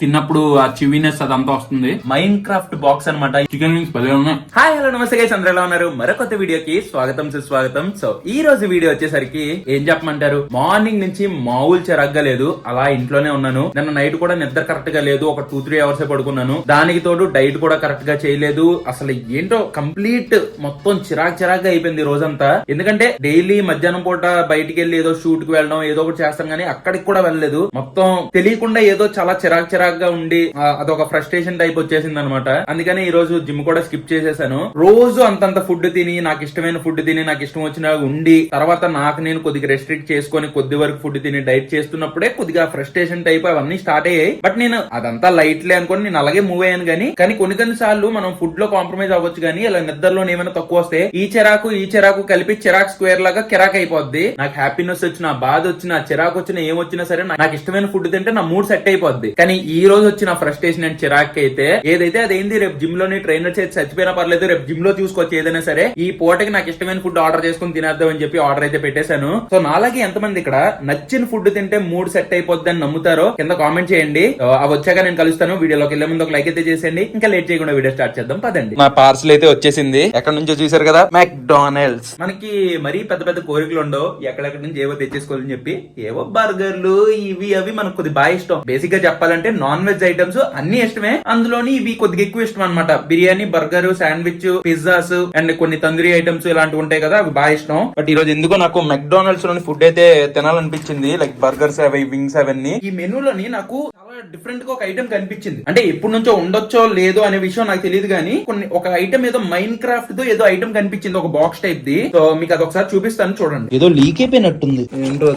తిన్నప్పుడు ఆ చివీనెస్ అదంతా వస్తుంది. మైండ్ క్రాఫ్ట్ బాక్స్ అనమాట చికెన్ వింగ్స్ భలే ఉన్నాయి. హాయ్ హలో నమస్తే గైస్ అందరూ ఎలా ఉన్నారు? మరొక వీడియోకి స్వాగతం సుస్వాగతం. సో ఈ రోజు వీడియో వచ్చేసరికి ఏం చెప్పమంటారు? మార్నింగ్ నుంచి మామూలు చెరగ్గా లేదు. అలా ఇంట్లోనే ఉన్నాను. నిన్న నైట్ కూడా నిద్ర కరెక్ట్గా లేదు. ఒక టూ త్రీ అవర్స్ పడుకున్నాను. దానికి తోడు డైట్ కూడా కరెక్ట్గా చేయలేదు. అసలు ఏంటో కంప్లీట్ మొత్తం చిరాక్ చిరాక్గా అయిపోయింది రోజంతా. ఎందుకంటే డైలీ మధ్యాహ్నం పూట బయటికి వెళ్ళి ఏదో షూట్కి వెళ్ళడం ఏదో ఒకటి చేస్తాం కానీ అక్కడికి కూడా వెళ్ళలేదు. మొత్తం తెలియకుండా ఏదో చాలా చిరాక్ చిరాక్ గా ఉండి అదొక ఫ్రస్ట్రేషన్ టైప్ వచ్చేసింది అనమాట అందుకని ఈ రోజు జిమ్ కూడా స్కిప్ చేసేసాను. రోజు అంతంత ఫుడ్ తిని నాకు ఇష్టమైన ఫుడ్ తిని నాకు ఇష్టం వచ్చిన ఉండి తర్వాత నాకు నేను కొద్దిగా రెస్ట్రిక్ట్ చేసుకొని కొద్ది వరకు ఫుడ్ తిని డైట్ చేస్తున్నప్పుడే కొద్దిగా ఫ్రస్ట్రేషన్ టైప్ అవన్నీ స్టార్ట్ అయ్యాయి. బట్ నేను అదంతా లైట్లే అనుకోని నేను అలాగే మూవ్ అయ్యాను కానీ కానీ కొన్ని కొన్ని సార్లు మనం ఫుడ్లో కాంప్రమైజ్ అవ్వచ్చు కానీ ఇలా నిద్రలో ఏమైనా తక్కువ వస్తే ఈ చెరాకు ఈ చెరాకు కలిపి చిరాక్ స్క్వేర్ లాగా కిరాక్ అయిపోద్ది. నాకు హ్యాపీనెస్ వచ్చిన బాధ వచ్చిన చిరాకు వచ్చిన ఏమొచ్చినా సరే నాకు ఇష్టమైన ఫుడ్ తింటే నా మూడ్ సెట్ అయిపోద్ది. కానీ ఈ రోజు వచ్చిన ఫ్రస్ట్రేషన్ అండ్ చిరాక్ అయితే ఏదైతే అదేంది రేపు జిమ్లోని ట్రైనర్ చేసి చచ్చిపోయినా పర్లేదు రేపు జిమ్లో చూసుకోవచ్చు ఏదైనా సరే ఈ పూటకి నాకు ఇష్టమైన ఫుడ్ ఆర్డర్ చేసుకుని తినేద్దాం అని చెప్పి ఆర్డర్ అయితే పెట్టేశాను. సో నాలాగే ఎంతమంది ఇక్కడ నచ్చిన ఫుడ్ తింటే మూడ్ సెట్ అయిపోద్ది అని నమ్ముతారో కింద కామెంట్ చేయండి. అవి వచ్చాక నేను కలుస్తాను. వీడియోలోకి వెళ్ళే ముందు ఒక లైక్ అయితే చేసేయండి. ఇంకా లేట్ చేయకుండా వీడియో స్టార్ట్ చేద్దాం. పదండి. మా పార్సల్ అయితే వచ్చేసింది. ఎక్కడ నుంచో చూసారు కదా? మెక్డానల్డ్స్ మనకి మరీ పెద్ద పెద్ద కోరికలు ఉండవు. ఎక్కడెక్కడి నుంచి ఏవో తెచ్చేసుకోవాలని చెప్పి ఏవో బర్గర్లు ఇవి అవి మనకు కొద్ది బాగా ఇష్టం. బేసిక్గా చెప్పాలంటే నాన్ వెజ్ ఐటమ్స్ అన్ని ఇష్టమే. అందులోని ఇవి కొద్దిగా ఎక్కువ ఇష్టం అనమాట biryani burger sandwich pizzas and కొన్ని తందూరి ఐటమ్స్ ఇలాంటివి ఉంటాయి కదా అవి బాగా ఇష్టం. బట్ ఈ రోజు ఎందుకో నాకు మెక్డానల్డ్స్లోని ఫుడ్ అయితే తినాలనిపించింది. లైక్ బర్గర్స్ అవి వింగ్స్ అవన్నీ. ఈ మెనూలోని నాకు చాలా డిఫరెంట్గా ఒక ఐటమ్ కనిపించింది. అంటే ఎప్పటి నుంచో ఉండొచ్చో లేదో అనే విషయం నాకు తెలియదు కానీ కొన్ని ఒక ఐటమ్ ఏదో మైండ్ క్రాఫ్ట్తో ఏదో ఐటమ్ కనిపించింది ఒక బాక్స్ టైప్ ది. సో మీకు అది ఒకసారి చూపిస్తాను చూడండి. ఏదో లీక్ అయిపోయినట్టుంది. ఏంటో.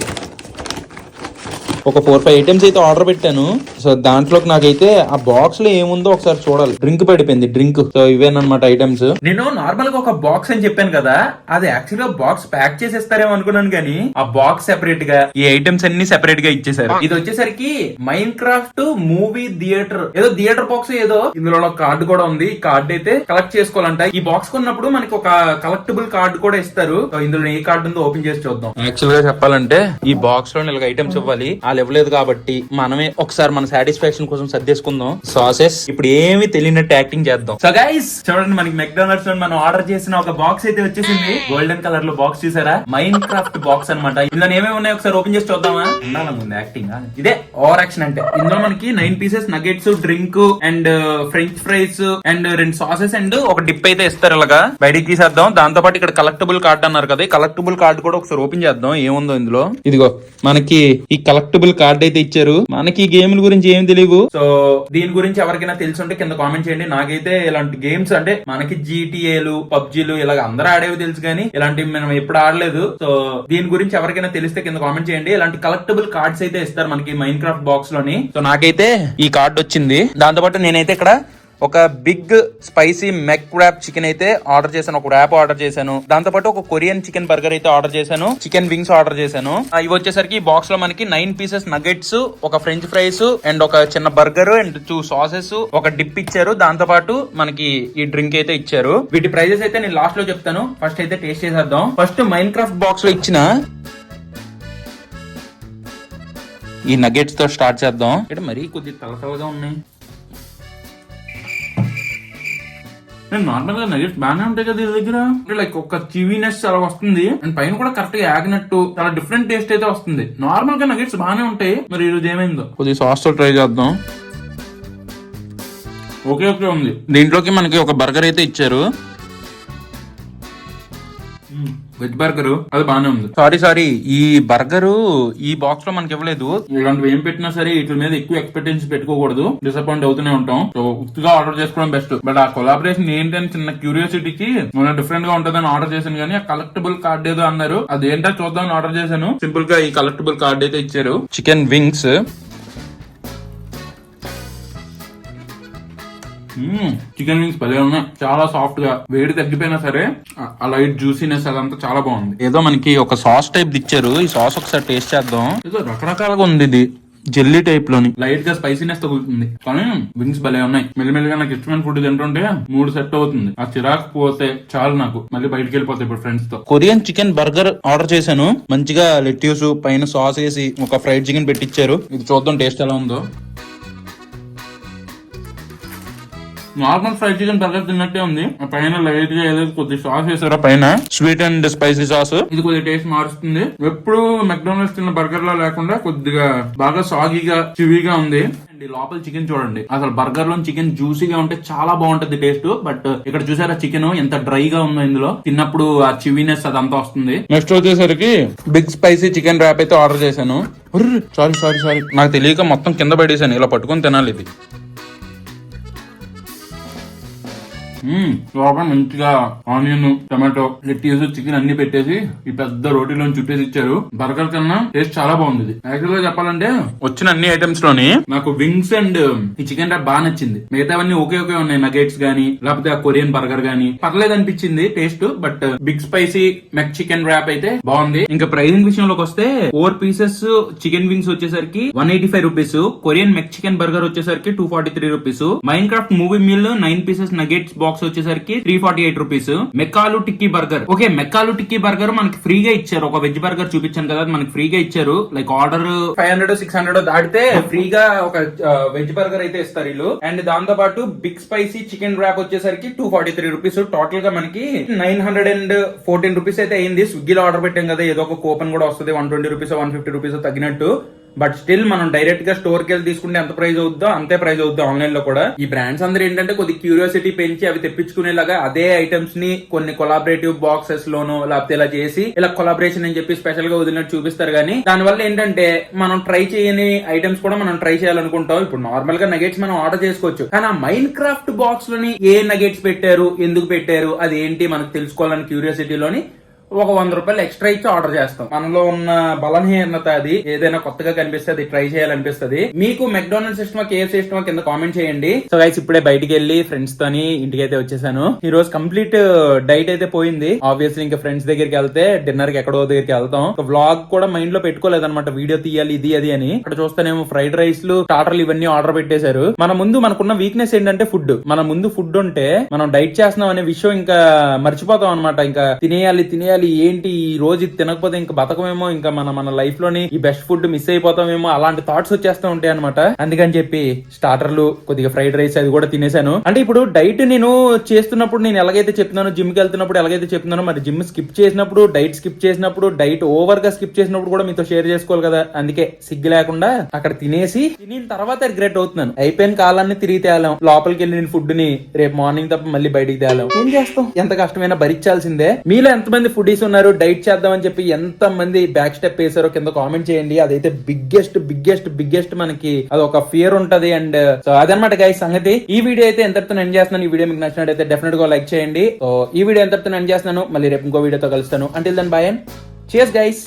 ఒక ఫోర్ ఫైవ్ ఐటమ్స్ అయితే ఆర్డర్ పెట్టాను. సో దాంట్లోకి నాకైతే ఆ బాక్స్లో ఏముందో ఒకసారి చూడాలి. డ్రింక్ పడిపోయింది డ్రింక్ సో ఇవేనమాట ఐటమ్స్ నేను నార్మల్గా ఒక బాక్స్ అని చెప్పాను కదా అది యాక్చువల్గా బాక్స్ ప్యాక్ చేసేస్తారేమో అనుకున్నాను కానీ ఆ బాక్స్ సెపరేట్గా ఈ ఐటమ్స్ అన్ని సెపరేట్గా ఇచ్చేసారు ఇది వచ్చేసరికి మైండ్ క్రాఫ్ట్ మూవీ థియేటర్ ఏదో థియేటర్ బాక్స్ ఏదో. ఇందులో ఒక కార్డు కూడా ఉంది. ఈ కార్డు అయితే కలెక్ట్ చేసుకోవాలంట. ఈ బాక్స్ కొన్నప్పుడు మనకి ఒక కలెక్టబుల్ కార్డు కూడా ఇస్తారు. సో ఇందులో ఏ కార్డు ఉందో ఓపెన్ చేసి చూద్దాం. యాక్చువల్గా చెప్పాలంటే ఈ బాక్స్లో ఐటమ్స్ ఇవ్వాలి. వాళ్ళు ఇవ్వలేదు కాబట్టి మనమే ఒకసారి మన సాటిస్ఫాక్షన్ కోసం సర్దేసుకుందాం. సాసెస్ ఇప్పుడు ఏమి తెలియనట్టు యాక్టింగ్ చేద్దాం. సో గైస్ చూడండి మనకి మెక్డోనల్డ్స్లో మనం ఆర్డర్ చేసిన ఒక బాక్స్ అయితే వచ్చేసింది. గోల్డెన్ కలర్లో బాక్స్ చూసారా? మైండ్ క్రాఫ్ట్ బాక్స్ అనమాట ఇందులో ఏమేమి ఉన్నాయి ఒకసారి ఓపెన్ చేసి చూద్దామా? ఉండాలనుకుంది యాక్టింగ్ ఇదే ఓవర్ యాక్షన్ అంటే. ఇందులో మనకి nine pieces nuggets drink and French fries and రెండు సాసెస్ అండ్ ఒక డిప్ అయితే ఇస్తారు ఇలాగా. బయటికి తీసేద్దాం. దాంతో పాటు ఇక్కడ కలెక్టబుల్ కార్డ్ అన్నారు కదా. కలెక్టబుల్ కార్డ్ కూడా ఒకసారి ఓపెన్ చేద్దాం. ఏముందో ఇందులో? ఇదిగో మనకి ఈ కలెక్టబుల్ కార్డ్ అయితే ఇచ్చారు. మనకి ఈ గేమ్ల గురించి ఏం తెలియవు సో దీని గురించి ఎవరికైనా తెలిసి ఉంటే కింద కామెంట్ చేయండి. నాకైతే ఇలాంటి గేమ్స్ అంటే మనకి జీటీఏలు పబ్జీలు ఇలాగ అందరూ ఆడేవి తెలుసు కానీ ఇలాంటివి మనం ఎప్పుడు ఆడలేదు. సో దీని గురించి ఎవరికైనా తెలిస్తే కింద కామెంట్ చేయండి. ఇలాంటి కలెక్టబుల్ కార్డ్స్ అయితే ఇస్తారు మనకి మైన్ క్రాఫ్ట్ బాక్స్లోని. సో నాకైతే ఈ కార్డ్ వచ్చింది. దాంతో పాటు నేనైతే ఇక్కడ ఒక big spicy Mc wrap chicken అయితే ఆర్డర్ చేశాను. ఒక ర్యాప్ ఆర్డర్ చేశాను. దాంతో పాటు ఒక కొరియన్ చికెన్ బర్గర్ అయితే ఆర్డర్ చేశాను. చికెన్ వింగ్స్ ఆర్డర్ చేశాను. ఇవి వచ్చేసరికి బాక్స్లో మనకి నైన్ పీసెస్ నగెట్స్ ఒక ఫ్రెంచ్ ఫ్రైస్ అండ్ ఒక చిన్న బర్గర్ అండ్ టూ సాసెస్ ఒక డిప్ ఇచ్చారు. దాంతో పాటు మనకి ఈ డ్రింక్ అయితే ఇచ్చారు. వీటి ప్రైజెస్ అయితే నేను లాస్ట్లో చెప్తాను. ఫస్ట్ అయితే టేస్ట్ చేసేద్దాం. ఫస్ట్ మైండ్ క్రాఫ్ట్ బాక్స్లో ఇచ్చిన ఈ నగెట్స్తో స్టార్ట్ చేద్దాం. ఇక్కడ మరీ కొద్ది తలతలగా ఉన్నాయి. నేను నార్మల్గా నగెట్స్ బాగానే ఉంటాయి కదా దగ్గర? అంటే లైక్ ఒక చివీనెస్ అలా వస్తుంది. అండ్ పైన కూడా కరెక్ట్గా ఆగినట్టు చాలా డిఫరెంట్ టేస్ట్ అయితే వస్తుంది. నార్మల్గా నగెట్స్ బాగానే ఉంటాయి. మరి ఈరోజు ఏమైందో? కొద్దిగా సాస్తో ట్రై చేద్దాం. ఓకే ఓకే ఉంది దీంట్లోకి మనకి ఒక బర్గర్ అయితే ఇచ్చారు. వెజ్ బర్గర్ అది బాగానే ఉంది. సారీ సారీ ఈ బర్గరు ఈ బాక్స్లో మనకి ఇవ్వలేదు. ఇలాంటివి ఏం పెట్టినా సరే వీటి మీద ఎక్కువ ఎక్స్పెక్టేషన్స్ పెట్టుకోకూడదు. డిసప్పాయింట్ అవుతూనే ఉంటాం. సో ఉత్తుగా ఆర్డర్ చేసుకోవడం బెస్ట్ బట్ ఆ కొలాబరేషన్ ఏంటని చిన్న క్యూరియాసిటీకి మనం డిఫరెంట్గా ఉంటుందని ఆర్డర్ చేశాను కానీ ఆ కలెక్టబుల్ కార్డ్ ఏదో అన్నారు. అది ఏంటో చూద్దామని ఆర్డర్ చేశాను. సింపుల్గా ఈ కలెక్టబుల్ కార్డ్ అయితే ఇచ్చారు. చికెన్ వింగ్స్ చికెన్ వింగ్స్ భలే ఉన్నాయి. చాలా సాఫ్ట్గా. వేడి తగ్గిపోయినా సరే ఆ- లైట్ జ్యూసీనెస్ అదంతా చాలా బాగుంది. ఏదో మనకి ఒక సాస్ టైప్ ఇచ్చారు. ఈ సాస్ ఒకసారి టేస్ట్ చేద్దాం. ఏదో రకరకాల రకరకాలుగా ఉంది ఇది. జెల్లీ టైప్లోని. లైట్గా స్పైసీనెస్ తగులుతుంది కానీ వింగ్స్ భలే ఉన్నాయి. మెల్లిమెల్లిగా నాకు ఇష్టమైన ఫుడ్ తింటుంటే మూడు సెట్ అవుతుంది. ఆ చిరాకు పోతే చాలు నాకు. మళ్ళీ బయటికి వెళ్ళిపోతాయి ఇప్పుడు ఫ్రెండ్స్తో. కొరియన్ చికెన్ బర్గర్ ఆర్డర్ చేశాను. మంచిగా లెట్యూస్ పైన సాస్ వేసి ఒక ఫ్రైడ్ చికెన్ పెట్టించారు ఇది చూద్దాం టేస్ట్ ఎలా ఉందో. నార్మల్ ఫ్రైడ్ చికెన్ బర్గర్ తిన్నట్టే ఉంది. పైన లైట్గా ఏదో కొద్ది సాస్ వేసారా పైన. స్వీట్ అండ్ స్పైసీ సాస్ ఇది కొద్దిగా టేస్ట్ మారుస్తుంది. ఎప్పుడు మెక్డానల్డ్స్ తిన్న బర్గర్ లా లేకుండా కొద్దిగా బాగా సాగిగా చివీగా ఉంది. అండ్ ఈ లోపల చికెన్ చూడండి. అసలు బర్గర్లో చికెన్ జ్యూసీగా ఉంటే చాలా బాగుంటది టేస్ట్ బట్ ఇక్కడ చూసారా చికెన్ ఎంత డ్రైగా ఉందో ఇందులో? తిన్నప్పుడు ఆ చివీనెస్ అదంతా వస్తుంది. నెక్స్ట్ వచ్చేసరికి బిగ్ స్పైసీ చికెన్ ర్యాప్ అయితే ఆర్డర్ చేశాను. సారీ సారీ సారీ నాకు తెలియక మొత్తం కింద పడేసాను ఇలా పట్టుకొని తినాలి ఇది. లోపల మంచిగా ఆనియన్ టమాటో లెట్టీస్ చికెన్ అన్ని పెట్టేసి ఈ పెద్ద రోటీలో చుట్టేసి ఇచ్చారు. బర్గర్ కన్నా టేస్ట్ చాలా బాగుంది. యాక్చువల్గా చెప్పాలంటే వచ్చిన అన్ని ఐటమ్స్లోని నాకు వింగ్స్ అండ్ ఈ చికెన్ ర్యాప్ బాగా నచ్చింది. మిగతావన్నీ ఒకే ఒకే ఉన్నాయి. నగెట్స్ గానీ లేకపోతే ఆ కొరియన్ బర్గర్ గానీ. పర్లేదు అనిపించింది taste but big spicy McChicken wrap అయితే బాగుంది. ఇంకా ప్రైసింగ్ విషయంలోకి వస్తే ఫోర్ పీసెస్ చికెన్ వింగ్స్ వచ్చేసరికి one eighty five rupees Korean McChicken burger వచ్చేసరికి two forty three rupees Minecraft movie meal nine pieces nuggets box వచ్చేసరికి three forty eight rupees McAloo tikki burger. Okay McAloo tikki burger మనకి ఫ్రీగా ఇచ్చారు. ఒక veg burger చూపించాను కదా మనకి ఫ్రీగా ఇచ్చారు. Like order five hundred six hundred దాటితే ఫ్రీగా ఒక వెజ్ బర్గర్ అయితే ఇస్తారు వీళ్ళు. అండ్ దాంతో పాటు బిగ్ స్పైసీ చికెన్ ర్యాప్ వచ్చేసరికి టూ ఫార్టీ త్రీ రూపీస్ టోటల్గా మనకి nine hundred and fourteen rupees అయితే అయింది. స్విగ్గీలో ఆర్డర్ పెట్టాం కదా ఏదో ఒక కూపన్ కూడా వస్తుంది. One twenty rupees one fifty rupees తగ్గినట్టు. బట్ స్టిల్ మనం డైరెక్ట్గా స్టోర్కి వెళ్ళి తీసుకుంటే ఎంత ప్రైస్ అవుద్దో అంతే ప్రైస్ అవుద్దో ఆన్లైన్లో కూడా. ఈ బ్రాండ్స్ అందరూ ఏంటంటే కొద్ది క్యూరియాసిటీ పెంచి అవి తెప్పించుకునేలాగా అదే ఐటమ్స్ని కొన్ని కొలాబరేటివ్ బాక్సెస్ లోనో లేకపోతే ఇలా చేసి ఇలా కొలాబరేషన్ అని చెప్పి స్పెషల్గా వదిలినట్టు చూపిస్తారు కానీ దానివల్ల ఏంటంటే మనం ట్రై చేయని ఐటమ్స్ కూడా మనం ట్రై చేయాలనుకుంటాం. ఇప్పుడు నార్మల్గా నగెట్స్ మనం ఆర్డర్ చేసుకోవచ్చు. కానీ ఆ మైండ్ క్రాఫ్ట్ బాక్స్లోని ఏ నగెట్స్ పెట్టారు ఎందుకు పెట్టారు అది ఏంటి మనకు తెలుసుకోవాలని క్యూరియాసిటీలోని ఒక వంద రూపాయలు ఎక్స్ట్రా ఇచ్చి ఆర్డర్ చేస్తాం. మనలో ఉన్న బలహీనత అది. ఏదైనా కొత్తగా కనిపిస్తే అది ట్రై చేయాలనిపిస్తుంది. మీకు మెక్డానల్డ్ సిస్టమ్ కేఎఫ్ సిస్టమ్ కింద కామెంట్ చేయండి. సో గైస్ ఇప్పుడే బయటికి వెళ్ళి ఫ్రెండ్స్ తోని ఇంటికి అయితే వచ్చేసాను. ఈ రోజు కంప్లీట్ డైట్ అయితే పోయింది. ఆబ్వియస్లీ ఇంకా ఫ్రెండ్స్ దగ్గరికి వెళ్తే డిన్నర్కి ఎక్కడో దగ్గరికి వెళ్తాం. వ్లాగ్ కూడా మైండ్లో పెట్టుకోలేదు అనమాట వీడియో తీయాలి ఇది అది అని. అక్కడ చూస్తేనేమో ఫ్రైడ్ రైస్లు స్టార్టర్లు ఇవన్నీ ఆర్డర్ పెట్టేశారు. మన ముందు మనకున్న వీక్నెస్ ఏంటంటే ఫుడ్ మన ముందు ఫుడ్ ఉంటే మనం డైట్ చేస్తున్నాం అనే విషయం ఇంకా మర్చిపోతాం అనమాట ఇంకా తినేయాలి తినేయాలి ఏంటి ఈ రోజు ఇది తినకపోతే ఇంకా బతకమేమో? ఇంకా మన మన లైఫ్లోని ఈ బెస్ట్ ఫుడ్ మిస్ అయిపోతామేమో? అలాంటి థాట్స్ వచ్చేస్తూ ఉంటాయి అనమాట అందుకని చెప్పి స్టార్టర్లు కొద్దిగా ఫ్రైడ్ రైస్ అది కూడా తినేసాను అంటే ఇప్పుడు డైట్ నేను చేస్తున్నప్పుడు నేను ఎలాగైతే చెప్తున్నాను జిమ్కి వెళ్తున్నప్పుడు ఎలాగైతే చెప్తున్నానో మరి జిమ్ స్కిప్ చేసినప్పుడు డైట్ స్కిప్ చేసినప్పుడు డైట్ ఓవర్గా స్కిప్ చేసినప్పుడు కూడా మీతో షేర్ చేసుకోవాలి కదా. అందుకే సిగ్గు లేకుండా అక్కడ తినేసి తినిన తర్వాత రిగ్రెట్ అవుతున్నాను. అయిపోయిన కాలాన్ని తిరిగి తేలాం. లోపలికి వెళ్ళిన ఫుడ్ని రేపు మార్నింగ్ తప్ప మళ్ళీ బయటికి తేలాం. ఏం చేస్తాం? ఎంత కష్టమైనా భరించాల్సిందే. మీలో ఎంతమంది ఫుడ్ ఫుడీస్ ఉన్నారు డైట్ చేద్దామని చెప్పి ఎంత మంది బ్యాక్ స్టెప్ వేసారో కింద కామెంట్ చేయండి. అదైతే బిగ్గెస్ట్ బిగ్గెస్ట్ బిగ్గెస్ట్ మనకి అది ఒక ఫియర్ ఉంటది అండ్ సో అదనమాట గైస్ సంగతి. ఈ వీడియో అయితే ఎంతతో ఎండ్ చేస్తున్నాను ఈ వీడియో మీకు నచ్చినట్టయితే డెఫినెట్గా లైక్ చేయండి. సో ఈ వీడియో ఎంత ఎండ్ చేస్తున్నాను మళ్ళీ రేపు ఇంకో వీడియోతో కలుస్తాను. అంటే దాని బాయ్ అండ్ చేస్ గైస్